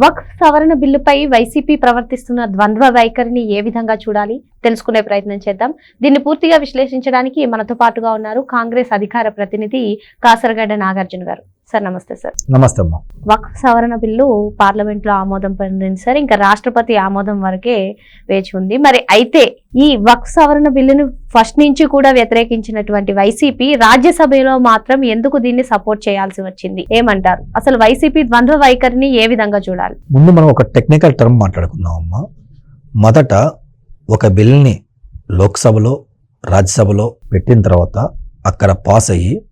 వక్ఫ్ సవరణ బిల్లుపై వైసీపీ ప్రవర్తిస్తున్న ద్వంద్వ వైఖరిని ఏ విధంగా చూడాలి? తెలుసుకునే ప్రయత్నం చేద్దాం. దీన్ని పూర్తిగా విశ్లేషించడానికి మనతో పాటుగా ఉన్నారు కాంగ్రెస్ అధికార ప్రతినిధి కాసరగడ్డ నాగార్జున గారు. సార్ నమస్తే సార్. నమస్తే అమ్మా. వక్ఫ్ సవరణ బిల్లు పార్లమెంట్లో ఆమోదం పొందింది సార్. ఇంకా రాష్ట్రపతి ఆమోదం వరకే వేచి ఉంది. మరి అయితే ఈ వక్ఫ్ సవరణ బిల్లును ఫస్ట్ నుంచి కూడా వ్యతిరేకించినటువంటి వైసీపీ రాజ్యసభలో మాత్రం ఎందుకు దీన్ని సపోర్ట్ చేయాల్సి వచ్చింది? ఏమంటారు? అసలు వైసీపీ ద్వంద్వ వైఖరిని ఏ విధంగా చూడాలి? ముందు మనం ఒక టెక్నికల్ టర్మ్ మాట్లాడుకుందాం అమ్మా. మొదట ఒక బిల్ని లోక్సభలో రాజ్యసభలో పెట్టిన తర్వాత అక్కడ పాస్ అయ్యి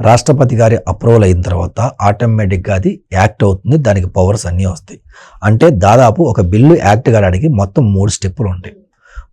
రాష్ట్రపతి గారి అప్రూవల్ అయిన తర్వాత ఆటోమేటిక్గా అది యాక్ట్ అవుతుంది దానికి పవర్స్ అన్నీ వస్తాయి. అంటే దాదాపు ఒక బిల్లు యాక్ట్ కావడానికి మొత్తం మూడు స్టెప్పులు ఉంటాయి.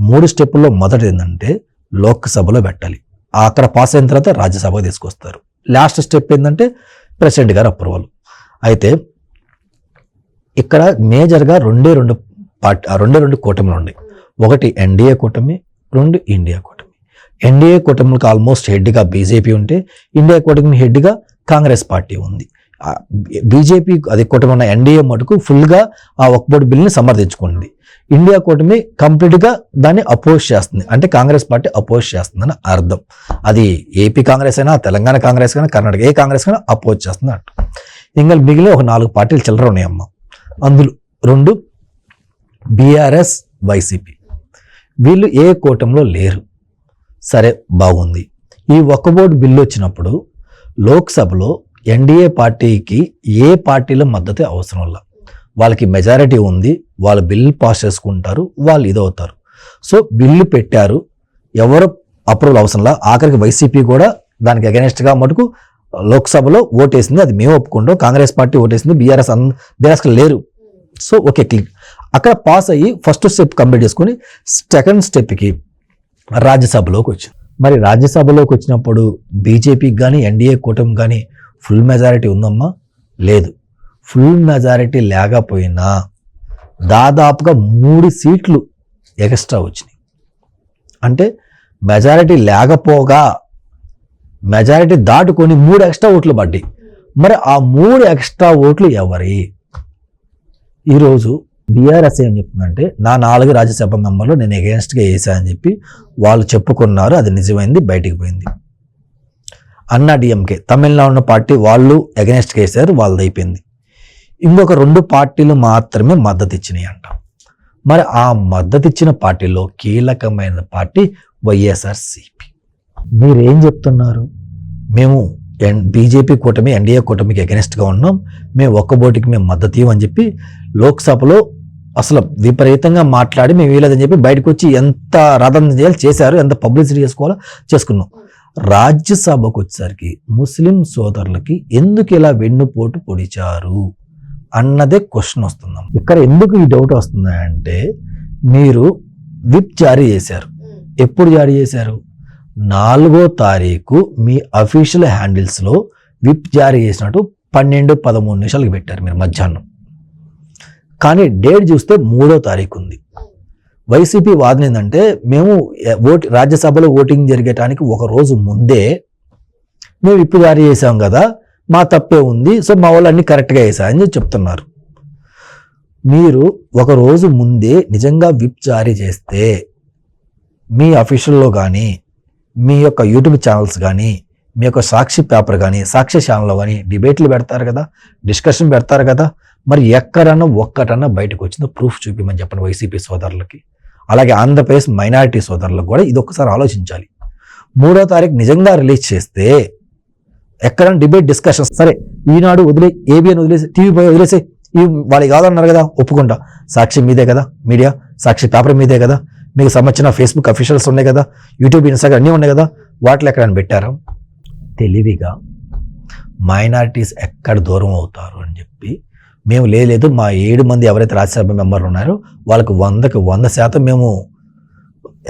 మూడు స్టెప్పుల్లో మొదటి ఏంటంటే లోక్సభలో పెట్టాలి. అక్కడ పాస్ అయిన తర్వాత రాజ్యసభకు తీసుకొస్తారు. లాస్ట్ స్టెప్ ఏంటంటే ప్రెసిడెంట్ గారి అప్రూవల్. అయితే ఇక్కడ మేజర్గా రెండే రెండు పార్టీ రెండే రెండు కూటమిలు ఉన్నాయి. ఒకటి ఎన్డీఏ కూటమి రెండు ఇండియా కూటమి. ఎన్డీఏ కూటమికి ఆల్మోస్ట్ హెడ్గా బీజేపీ ఉంటే ఇండియా కూటమి హెడ్గా కాంగ్రెస్ పార్టీ ఉంది. బీజేపీ అది కూటమి ఉన్న ఎన్డీఏ మటుకు ఫుల్గా ఆ ఒక్కబోటి బిల్ని సమర్థించుకుంది. ఇండియా కూటమి కంప్లీట్గా దాన్ని అపోజ్ చేస్తుంది. అంటే కాంగ్రెస్ పార్టీ అపోజ్ చేస్తుందని అర్థం. అది ఏపీ కాంగ్రెస్ అయినా తెలంగాణ కాంగ్రెస్ కానీ కర్ణాటక ఏ కాంగ్రెస్ అయినా అపోజ్ చేస్తుంది అంట ఇంకా మిగిలిన ఒక నాలుగు పార్టీలు చిల్లర ఉన్నాయమ్మ. అందులో రెండు బీఆర్ఎస్ వైసీపీ. వీళ్ళు ఏ కూటమిలో లేరు. సరే బాగుంది. ఈ ఒక్క బోర్డు బిల్లు వచ్చినప్పుడు లోక్సభలో ఎన్డీఏ పార్టీకి ఏ పార్టీలో మద్దతు అవసరం లా. వాళ్ళకి మెజారిటీ ఉంది వాళ్ళు బిల్లు పాస్ చేసుకుంటారు వాళ్ళు ఇదవుతారు. సో బిల్లు పెట్టారు ఎవరు అప్రూవల్ అవసరంలా ఆఖరికి వైసీపీ కూడా దానికి అగెనిస్ట్గా మటుకు లోక్సభలో ఓటేసింది అది మేము ఒప్పుకుంటాం. కాంగ్రెస్ పార్టీ ఓటేసింది బీఆర్ఎస్ అన్ బీఆర్ఎస్ లేరు. సో ఓకే క్లిక్ అక్కడ పాస్ అయ్యి ఫస్ట్ స్టెప్ కంప్లీట్ చేసుకొని సెకండ్ స్టెప్కి రాజ్యసభలోకి వచ్చింది మరి రాజ్యసభలోకి వచ్చినప్పుడు బీజేపీకి కానీ ఎన్డీఏ కూటమి కానీ ఫుల్ మెజారిటీ ఉందమ్మా? లేదు. ఫుల్ మెజారిటీ లేకపోయినా దాదాపుగా మూడు సీట్లు ఎక్స్ట్రా వచ్చినాయి. అంటే మెజారిటీ లేకపోగా మెజారిటీ దాటుకొని మూడు ఎక్స్ట్రా ఓట్లు పడ్డాయి. మరి ఆ మూడు ఎక్స్ట్రా ఓట్లు ఎవరి? ఈరోజు బీఆర్ఎస్ ఏం చెప్తుందంటే నా నాలుగు రాజ్యసభ మెంబర్లు నేను ఎగెన్స్ట్గా వేసా అని చెప్పి వాళ్ళు చెప్పుకున్నారు అది నిజమైంది బయటికి పోయింది. అన్నా డిఎంకే తమిళనాడు పార్టీ వాళ్ళు ఎగెన్స్ట్గా వేశారు వాళ్ళది అయిపోయింది. ఇంకొక రెండు పార్టీలు మాత్రమే మద్దతు ఇచ్చినాయి అంట. మరి ఆ మద్దతు ఇచ్చిన పార్టీలో కీలకమైన పార్టీ వైఎస్ఆర్సిపి. మీరేం చెప్తున్నారు? మేము ఎన్ బీజేపీ కూటమి ఎన్డీఏ కూటమికి అగెనిస్ట్గా ఉన్నాం. మేము ఒక్క బోటికి మేము మద్దతు ఇవ్వని చెప్పి లోక్సభలో అసలు విపరీతంగా మాట్లాడి మేము వీలేదని చెప్పి బయటకు వచ్చి ఎంత రాధన చేయాలి చేశారు ఎంత పబ్లిసిటీ చేసుకోవాలో చేసుకున్నాం. రాజ్యసభకు వచ్చేసరికి ముస్లిం సోదరులకి ఎందుకు ఇలా వెన్నుపోటు పొడిచారు అన్నదే క్వశ్చన్ వస్తుందాం ఇక్కడ ఎందుకు ఈ డౌట్ వస్తుంది అంటే మీరు విప్ జారీ చేశారు. ఎప్పుడు జారీ చేశారు? నాలుగో తారీఖు మీ అఫీషియల్ హ్యాండిల్స్లో విప్ జారీ చేసినట్టు పన్నెండు పదమూడు నిమిషాలకి పెట్టారు మీరు మధ్యాహ్నం. కానీ డేట్ చూస్తే మూడో తారీఖు ఉంది. వైసీపీ వాదన ఏంటంటే మేము ఓట్ రాజ్యసభలో ఓటింగ్ జరిగేటానికి ఒక రోజు ముందే మేము విప్ జారీ చేసాం కదా మా తప్పే ఉంది సో మా వాళ్ళు అన్ని కరెక్ట్గా వేసాయని చెప్తున్నారు. మీరు ఒక రోజు ముందే నిజంగా విప్ జారీ చేస్తే మీ అఫీషియల్లో కానీ మీ యొక్క యూట్యూబ్ ఛానల్స్ కానీ మీ యొక్క సాక్షి పేపర్ కానీ సాక్షి ఛానల్లో కానీ డిబేట్లు పెడతారు కదా డిస్కషన్ పెడతారు కదా మరి ఎక్కడన్నా ఒక్కటన్నా బయటకు వచ్చిందో ప్రూఫ్ చూపిమని చెప్పండి వైసీపీ సోదరులకి. అలాగే ఆంధ్రప్రదేశ్ మైనారిటీ సోదరులకు కూడా ఇది ఒక్కసారి ఆలోచించాలి. మూడో తారీఖు నిజంగా రిలీజ్ చేస్తే ఎక్కడైనా డిబేట్ డిస్కషన్ సరే ఈనాడు వదిలే ఏబిఎన్ వదిలేసి టీవీ పోయి వదిలేసి ఈ వాళ్ళకి కాదన్నారు కదా ఒప్పుకుంటా. సాక్షి మీదే కదా మీడియా సాక్షి పేపర్ మీదే కదా మీకు సంబంధించిన ఫేస్బుక్ అఫీషియల్స్ ఉన్నాయి కదా యూట్యూబ్ ఇన్స్టాగ్రామ్ అన్నీ ఉన్నాయి కదా వాటిలో ఎక్కడైనా పెట్టారా? తెలివిగా మైనారిటీస్ ఎక్కడ దూరం అవుతారు అని చెప్పి మేము లేదు మా ఏడు మంది ఎవరైతే రాజ్యసభ మెంబర్లు ఉన్నారో వాళ్ళకి వందకి వంద శాతం మేము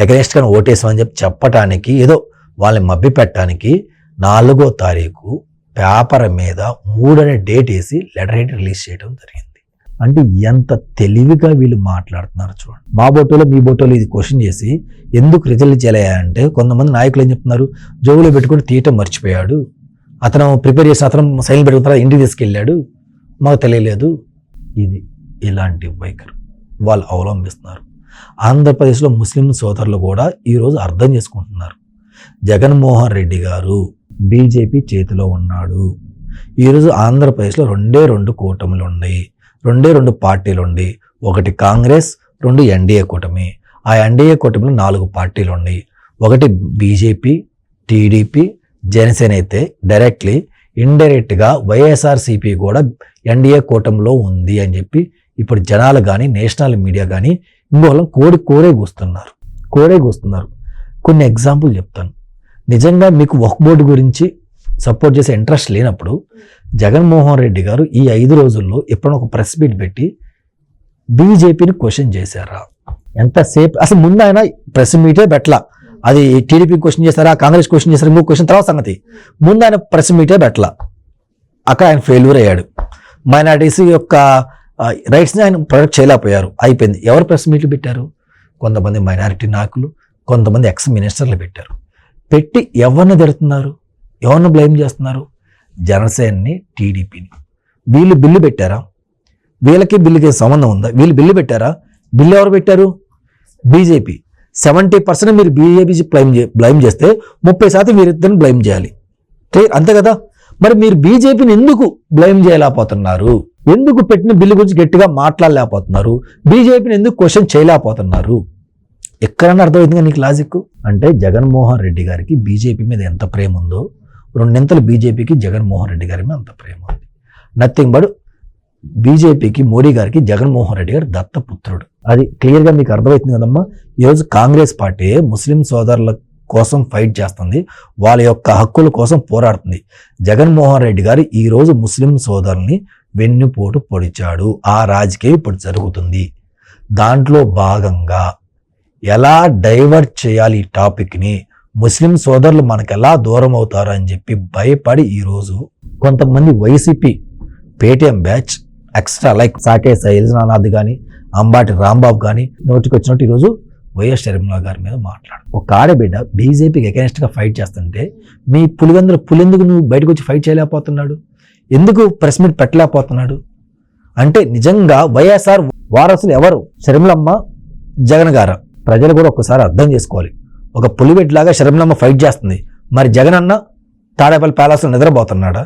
ఎగనెస్ట్గా ఓటేసామని చెప్పి చెప్పటానికి ఏదో వాళ్ళని మభ్య పెట్టడానికి నాలుగో తారీఖు పేపర్ మీద మూడనే డేట్ వేసి లెటర్ హెడ్ రిలీజ్ చేయడం జరిగింది. అంటే ఎంత తెలివిగా వీళ్ళు మాట్లాడుతున్నారు చూడండి. మా బొట్టోలో మీ బొట్టోలో ఇది క్వశ్చన్ చేసి ఎందుకు రిజల్ట్ చేయాలంటే కొంతమంది నాయకులు ఏం చెప్తున్నారు? జోబులో పెట్టుకుని తీయటం మర్చిపోయాడు. అతను ప్రిపేర్ చేసిన అతను సైన్ పెట్టుకున్న తర్వాత ఇంటికి తీసుకెళ్ళాడు. మాకు తెలియలేదు. ఇది ఇలాంటి వైఖరి. వాళ్ళు అవలంబిస్తున్నారు. ఆంధ్రప్రదేశ్లో ముస్లిం సోదరులు కూడా ఈరోజు అర్థం చేసుకుంటున్నారు. జగన్మోహన్ రెడ్డి గారు బీజేపీ చేతిలో ఉన్నాడు. ఈరోజు ఆంధ్రప్రదేశ్లో రెండే రెండు కూటములు ఉన్నాయి. రెండే రెండు పార్టీలు ఉండి ఒకటి కాంగ్రెస్ రెండు ఎన్డీఏ కూటమి. ఆ ఎన్డీఏ కూటమిలో నాలుగు పార్టీలు ఉండి ఒకటి బీజేపీ టీడీపీ జనసేన అయితే డైరెక్ట్లీ ఇండైరెక్ట్గా వైఎస్ఆర్సీపీ కూడా ఎన్డీఏ కూటమిలో ఉంది అని చెప్పి ఇప్పుడు జనాలు కానీ నేషనల్ మీడియా కానీ ఇంకోళ్ళం కోడి కోరే కూస్తున్నారు. కోరే కూస్తున్నారు. కొన్ని ఎగ్జాంపుల్ చెప్తాను. నిజంగా మీకు వక్ బోర్డు గురించి సపోర్ట్ చేసే ఇంట్రెస్ట్ లేనప్పుడు జగన్మోహన్ రెడ్డి గారు ఈ ఐదు రోజుల్లో ఎప్పుడైనా ఒక ప్రెస్ మీట్ పెట్టి బీజేపీని క్వశ్చన్ చేశారా? ఎంతసేపు అసలు ముందు ఆయన ప్రెస్ మీటే పెట్టలా. అది టీడీపీ క్వశ్చన్ చేస్తారా కాంగ్రెస్ క్వశ్చన్ చేస్తారా ఇంకో క్వశ్చన్ తర్వాత సంగతి. ముందు ఆయన ప్రెస్ మీటే పెట్టలా. అక్కడ ఆయన ఫెయిల్యూర్ అయ్యాడు. మైనార్టీస్ యొక్క రైట్స్ని ఆయన ప్రొడక్ట్ చేయలేకపోయారు. అయిపోయింది. ఎవరు ప్రెస్ మీట్లు పెట్టారు? కొంతమంది మైనారిటీ నాయకులు కొంతమంది ఎక్స్ మినిస్టర్లు పెట్టారు. పెట్టి ఎవరిని తిడుతున్నారు? ఎవరిని బ్లేమ్ చేస్తున్నారు? జనసేనని టీడీపీని. వీళ్ళు బిల్లు పెట్టారా? వీళ్ళకి బిల్లుకి సంబంధం ఉందా? వీళ్ళు బిల్లు పెట్టారా? బిల్లు ఎవరు పెట్టారు? బీజేపీ. సెవెంటీ పర్సెంట్ మీరు బీజేపీ బ్లైమ్ బ్లైమ్ చేస్తే ముప్పై శాతం వీరిద్దరిని బ్లైమ్ చేయాలి. అంతే కదా? మరి మీరు బీజేపీని ఎందుకు బ్లైమ్ చేయలేకపోతున్నారు? ఎందుకు పెట్టిన బిల్లు గురించి గట్టిగా మాట్లాడలేకపోతున్నారు? బీజేపీని ఎందుకు క్వశ్చన్ చేయలేకపోతున్నారు? ఎక్కడన్నా అర్థమవుతుందిగా నీకు లాజిక్? అంటే జగన్మోహన్ రెడ్డి గారికి బీజేపీ మీద ఎంత ప్రేమ ఉందో రెండింతలు బీజేపీకి జగన్మోహన్ రెడ్డి గారి మీద అంత ప్రేమ ఉంది. నథింగ్ బట్ బీజేపీకి మోడీ గారికి జగన్మోహన్ రెడ్డి గారు దత్తపుత్రుడు. అది క్లియర్గా మీకు అర్థమవుతుంది కదమ్మా? ఈరోజు కాంగ్రెస్ పార్టీ ముస్లిం సోదరుల కోసం ఫైట్ చేస్తుంది. వాళ్ళ యొక్క హక్కుల కోసం పోరాడుతుంది. జగన్మోహన్ రెడ్డి గారు ఈరోజు ముస్లిం సోదరుల్ని వెన్నుపోటు పొడిచాడు. ఆ రాజకీయం ఇప్పుడు జరుగుతుంది. దాంట్లో భాగంగా ఎలా డైవర్ట్ చేయాలి ఈ టాపిక్ని? ముస్లిం సోదరులు మనకు ఎలా దూరం అవుతారు అని చెప్పి భయపడి ఈరోజు కొంతమంది YCP Paytm batch extra like Sake Sailnath కానీ అంబాటి రాంబాబు కానీ నోటికి వచ్చినట్టు ఈరోజు వైఎస్ షర్మిలా గారి మీద మాట్లాడు. ఒక ఆడబిడ్డ బీజేపీకి అగెన్స్ట్గా ఫైట్ చేస్తుంటే మీ పులివెందుల పులెందుకు నువ్వు బయటకు వచ్చి ఫైట్ చేయలేకపోతున్నాడు? ఎందుకు ప్రెస్ మీట్ పెట్టలేకపోతున్నాడు? అంటే నిజంగా వైఎస్ఆర్ వారసులు ఎవరు? షర్మిలమ్మ జగన్ గారు? ప్రజలు కూడా ఒక్కసారి అర్థం చేసుకోవాలి. ఒక పులివెడ్లాగా శరంలమ్మ ఫైట్ చేస్తుంది. మరి జగన్ అన్న తాడేపల్లి ప్యాలెస్లో నిద్రపోతున్నాడా?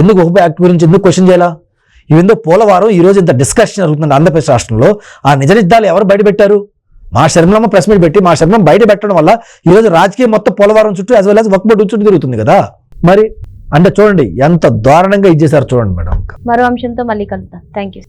ఎందుకు ఉప యాక్ట్ గురించి ఎందుకు క్వశ్చన్ చేయాలా? ఇవేందో పోలవారం ఈ రోజు ఇంత డిస్కషన్ జరుగుతుంది ఆంధ్రప్రదేశ్ రాష్ట్రంలో. ఆ నిజ నిజాలు ఎవరు బయట పెట్టారు? మా శర్మలమ్మ ప్రెస్ మీట్ పెట్టి మా శర్మం బయట పెట్టడం వల్ల ఈ రోజు రాజకీయం మొత్తం పోలవరం చుట్టూ యాజ్ వెల్ యాజ్ వక్ బోర్డు చుట్టూ తిరుగుతుంది కదా. మరి అంటే చూడండి ఎంత దారుణంగా ఇచ్చేసారు చూడండి మేడం. మరో అంశంతో మళ్ళీ కలుద్దాం. Thank you